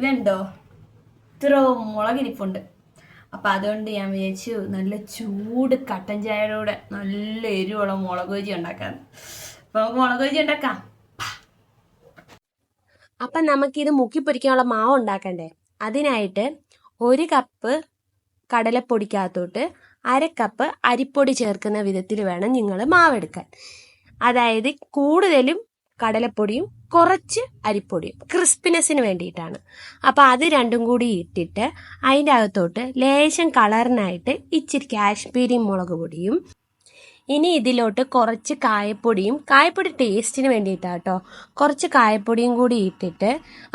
ഇതുണ്ടോ? ഇത്ര മുളകിരിപ്പുണ്ട് അപ്പം അതുകൊണ്ട് ഞാൻ വിചാരിച്ചു നല്ല ചൂട് കട്ടൻ ചായയുടെ നല്ല എരിവുള്ള മുളക് ബജി ഉണ്ടാക്കാൻ. അപ്പം നമുക്ക് മുളക് ബജി ഉണ്ടാക്കാം. അപ്പം നമുക്കിത് മുക്കി മാവ് ഉണ്ടാക്കണ്ടേ? അതിനായിട്ട് ഒരു കപ്പ് കടലപ്പൊടിക്കകത്തോട്ട് അര കപ്പ് അരിപ്പൊടി ചേർക്കുന്ന വിധത്തിൽ വേണം നിങ്ങൾ മാവെടുക്കാൻ. അതായത് കൂടുതലും കടലപ്പൊടിയും കുറച്ച് അരിപ്പൊടി ക്രിസ്പിനെസ്സിന് വേണ്ടിയിട്ടാണ്. അപ്പോൾ അത് രണ്ടും കൂടി ഇട്ടിട്ട് അതിന്റെ അകത്തോട്ട് ലേശം കളറിനായിട്ട് ഇച്ചിരി കാശ്മീരി മുളക് പൊടിയും ഇനി ഇതിലോട്ട് കുറച്ച് കായപ്പൊടിയും. കായപ്പൊടി ടേസ്റ്റിന് വേണ്ടിയിട്ടാണ് കേട്ടോ കുറച്ച് കായപ്പൊടിയും കൂടി ഇട്ടിട്ട്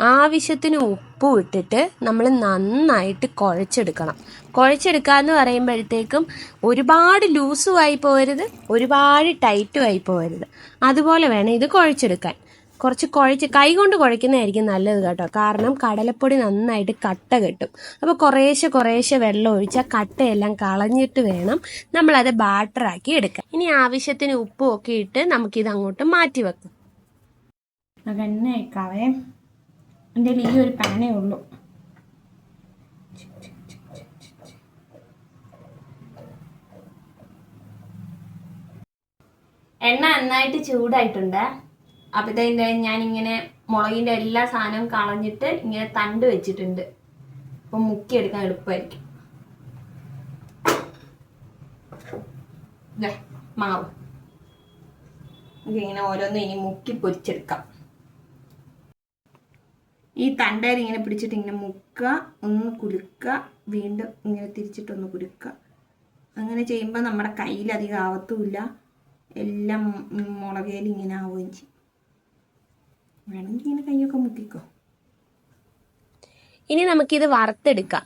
ആവശ്യത്തിന് ഉപ്പും ഇട്ടിട്ട് നമ്മൾ നന്നായിട്ട് കുഴച്ചെടുക്കണം. കുഴച്ചെടുക്കുക എന്ന് പറയുമ്പോഴത്തേക്കും ഒരുപാട് ലൂസും ആയി പോകരുത് ഒരുപാട് ടൈറ്റും ആയി പോകരുത് അതുപോലെ വേണം ഇത് കുഴച്ചെടുക്കാൻ. കുറച്ച് കുഴച്ച് കൈ കൊണ്ട് കുഴയ്ക്കുന്നതായിരിക്കും നല്ലത് കേട്ടോ. കാരണം കടലപ്പൊടി നന്നായിട്ട് കട്ട കെട്ടും. അപ്പോൾ കുറേശ്ശെ കുറേശ്ശെ വെള്ളം ഒഴിച്ചാൽ കട്ടയെല്ലാം കളഞ്ഞിട്ട് വേണം നമ്മളത് ബാറ്ററാക്കി എടുക്കാൻ. ഇനി ആവശ്യത്തിന് ഉപ്പും ഒക്കെ ഇട്ട് നമുക്കിത് അങ്ങോട്ട് മാറ്റി വെക്കാം. നമുക്ക് എണ്ണ വയ്ക്കാവേ എന്റെ ഈ ഒരു പാനേ ഉള്ളൂ. എണ്ണ നന്നായിട്ട് ചൂടായിട്ടുണ്ട്. അപ്പോഴത്തേന്റെ ഞാനിങ്ങനെ മുളകിന്റെ എല്ലാ സാധനവും കളഞ്ഞിട്ട് ഇങ്ങനെ തണ്ട് വെച്ചിട്ടുണ്ട്. അപ്പം മുക്കിയെടുക്കാൻ എളുപ്പമായിരിക്കും. മാവ്. ഇങ്ങനെ ഓരോന്നും ഇനി മുക്കി പൊരിച്ചെടുക്കാം. ഈ തണ്ടേരി ഇങ്ങനെ പിടിച്ചിട്ട് ഇങ്ങനെ മുക്കുക ഒന്ന് കുലുക്കുക വീണ്ടും ഇങ്ങനെ തിരിച്ചിട്ടൊന്ന് കുലുക്കുക. അങ്ങനെ ചെയ്യുമ്പോൾ നമ്മുടെ കയ്യിൽ അധികം ആവത്തുമില്ല. എല്ലാം മുളകേൽ ഇങ്ങനെ ആവുകയും ചെയ്യും. വേണമെങ്കിൽ ഇങ്ങനെ കൈയൊക്കെ മുക്കിക്കോ. ഇനി നമുക്കിത് വറുത്തെടുക്കാം.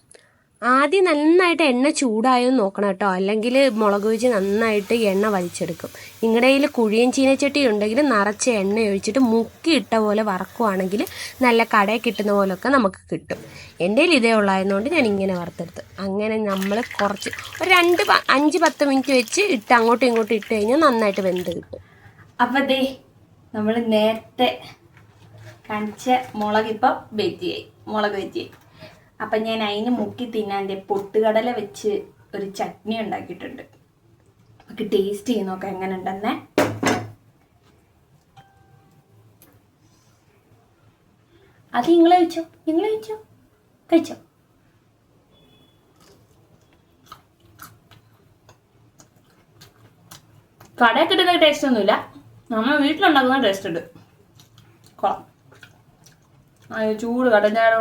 ആദ്യം നന്നായിട്ട് എണ്ണ ചൂടായോ നോക്കണം കേട്ടോ. അല്ലെങ്കിൽ മുളക് ഒഴിച്ച് നന്നായിട്ട് എണ്ണ വലിച്ചെടുക്കും. നിങ്ങളുടെ കയ്യിൽ കുഴിയൻ ചീനച്ചട്ടി ഉണ്ടെങ്കിൽ നിറച്ച് എണ്ണ ഒഴിച്ചിട്ട് മുക്കി ഇട്ട പോലെ വറക്കുവാണെങ്കിൽ നല്ല കടയിൽ കിട്ടുന്ന പോലൊക്കെ നമുക്ക് കിട്ടും. എന്റെ കയ്യിൽ ഇതേ ഉള്ളായതുകൊണ്ട് ഞാൻ ഇങ്ങനെ വറുത്തെടുത്ത്. അങ്ങനെ നമ്മൾ കുറച്ച് ഒരു രണ്ട് അഞ്ച് പത്ത് മിനിറ്റ് വെച്ച് ഇട്ട് അങ്ങോട്ടും ഇങ്ങോട്ടും ഇട്ട് കഴിഞ്ഞാൽ നന്നായിട്ട് വെന്ത് കിട്ടും. അപ്പം ദേ നമ്മൾ നേരത്തെ കാണിച്ച മുളകിപ്പം വെജിയായി മുളക് വെജിയായി അപ്പം ഞാൻ അതിന് മുക്കി തിന്നാന്റെ പൊട്ടുകടല വെച്ച് ഒരു ചട്നി ഉണ്ടാക്കിയിട്ടുണ്ട്. നമുക്ക് ടേസ്റ്റ് ചെയ്ത് നോക്കാം എങ്ങനെ ഉണ്ടെന്നേ അത് നിങ്ങൾ കഴിച്ചോ? നിങ്ങൾ കഴിച്ചോ? കഴിച്ചോ? കടയിൽ കിട്ടുന്ന ടേസ്റ്റ് ഒന്നുമില്ല. നമ്മൾ വീട്ടിലുണ്ടാക്കുന്ന ടേസ്റ്റ് ഉണ്ട്. കൊള്ളാം. ചൂട് കടഞ്ഞാടെ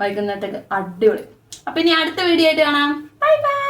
വൈകുന്നേരത്തേക്ക് അടിപൊളി. അപ്പൊ ഇനി അടുത്ത വീഡിയോ ആയിട്ട് കാണാം. Bye bye